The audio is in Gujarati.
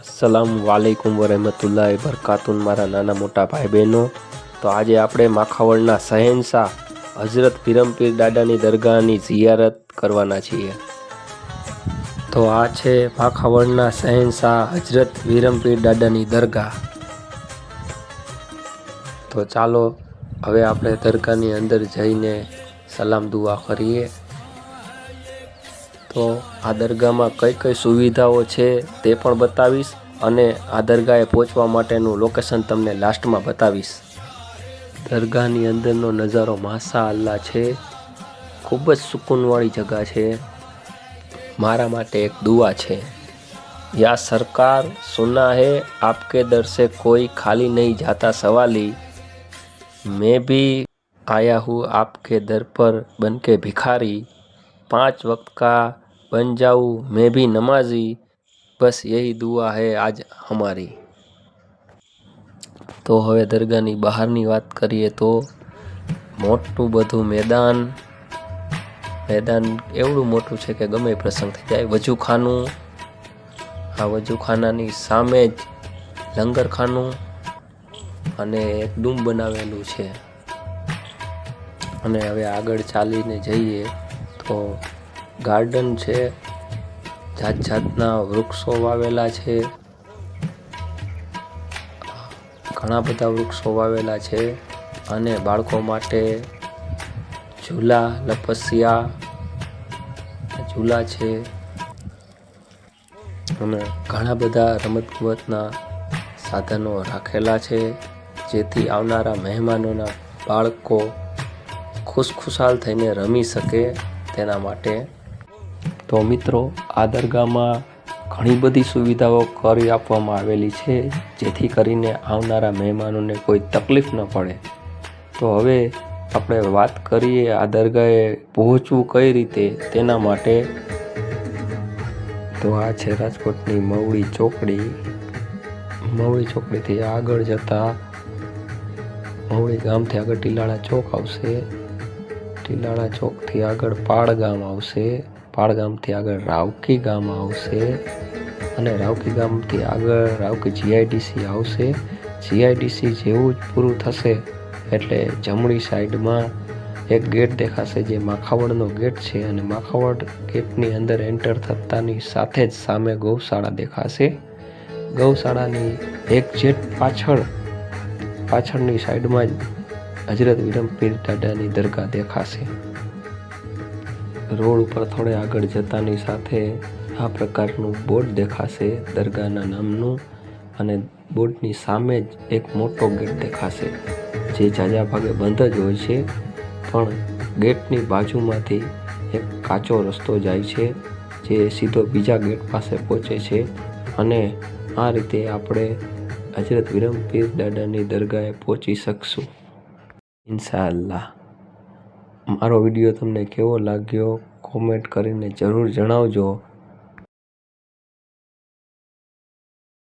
અસલામ વાલેકુમ વરહમતુલ્લાહ બરકાતુન મારા નાના મોટા ભાઈ બહેનો તો આજે આપણે માખાવડના શહેનશાહ હજરત પીરમપીર દાદાની દરગાહની ઝિયારત કરવાના છીએ. તો આ છે માખાવડના શહેનશાહ હજરત વિરમપીર દાદાની દરગાહ. તો ચાલો, હવે આપણે દરગાહની અંદર જઈને સલામ દુઆ કરીએ. તો આ દરગાહમાં કઈ કઈ સુવિધાઓ છે તે પણ બતાવીશ અને આ દરગાહે પહોંચવા માટેનું લોકેશન તમને લાસ્ટમાં બતાવીશ. દરગાહની અંદરનો નજારો માસા અલ્લા છે. ખૂબ જ સુકૂનવાળી જગા છે. મારા માટે એક દુવા છે. યા સરકાર સુના હે, આપકે દરસે કોઈ ખાલી નહીં જાતા સવાલી. મેં ભી આયા હું આપકે દર પર બનકે ભિખારી. પાંચ વખત કા बन जाऊँ मैं भी नमाजी બસ યહી દુઆ હે આજ હમારી તો હવે દરગાહની બહારની વાત કરીએ તો મોટું બધું મેદાન મેદાન એવડું મોટું છે કે ગમે એ પ્રસંગ થઈ જાય વજૂખાનું આ વજૂખાનાની સામે જ લંગરખાનું અને એક ડૂમ બનાવેલું છે અને હવે આગળ ચાલીને જઈએ તો ગાર્ડન છે જાત જાતના વૃક્ષો વાવેલા છે. ઘણા બધા વૃક્ષો વાવેલા છે અને બાળકો માટે ઝૂલા, લપસિયા, ઝૂલા છે. અને ઘણા બધા રમતગમતના સાધનો રાખેલા છે, જેથી આવનારા મહેમાનોના બાળકો ખુશખુશાલ થઈને રમી શકે તેના માટે. તો મિત્રો, આ દરગાહમાં ઘણી બધી સુવિધાઓ કરી આપવામાં આવેલી છે, જેથી કરીને આવનારા મહેમાનોને કોઈ તકલીફ ન પડે. તો હવે આપણે વાત કરીએ આ દરગાહે પહોંચવું કઈ રીતે તેના માટે. તો આ છે રાજકોટની મવડી ચોકડી. મવડી ચોકડીથી આગળ જતા મવડી ગામથી આગળ ટીલાળા ચોક આવશે. ટીલાળા ચોકથી આગળ પાળ ગામ આવશે. પાળ ગામથી આગળ રાવકી ગામ આવશે અને રાવકી ગામથી આગળ રાવકી જીઆઈડીસી આવશે. જીઆઈડીસી જેવું જ પૂરું થશે એટલે જમણી સાઈડમાં એક ગેટ દેખાશે જે માખાવડનો ગેટ છે અને માખાવડ ગેટની અંદર એન્ટર થતાની સાથે જ સામે ગૌશાળા દેખાશે. ગૌશાળાની એક જેટ પાછળ, પાછળની સાઈડમાં જ હજરત વિરમપીર દાદાની દરગાહ દેખાશે. રોડ ઉપર થોડે આગળ જતાની સાથે આ પ્રકારનું બોર્ડ દેખાશે, દરગાહના નામનું, અને બોર્ડની સામે જ એક મોટો ગેટ દેખાશે, જે જાજા ભાગે બંધ જ હોય છે, પણ ગેટની બાજુમાંથી એક કાચો રસ્તો જાય છે, જે સીધો બીજા ગેટ પાસે પહોંચે છે, અને આ રીતે આપણે હજરત વિરમપીર દાદાની દરગાહે પહોંચી શકશું. ઇન્શાઅલ્લાહ. મારો વીડિયો તમને કેવો લાગ્યો? કોમેન્ટ કરીને જરૂર જણાવજો.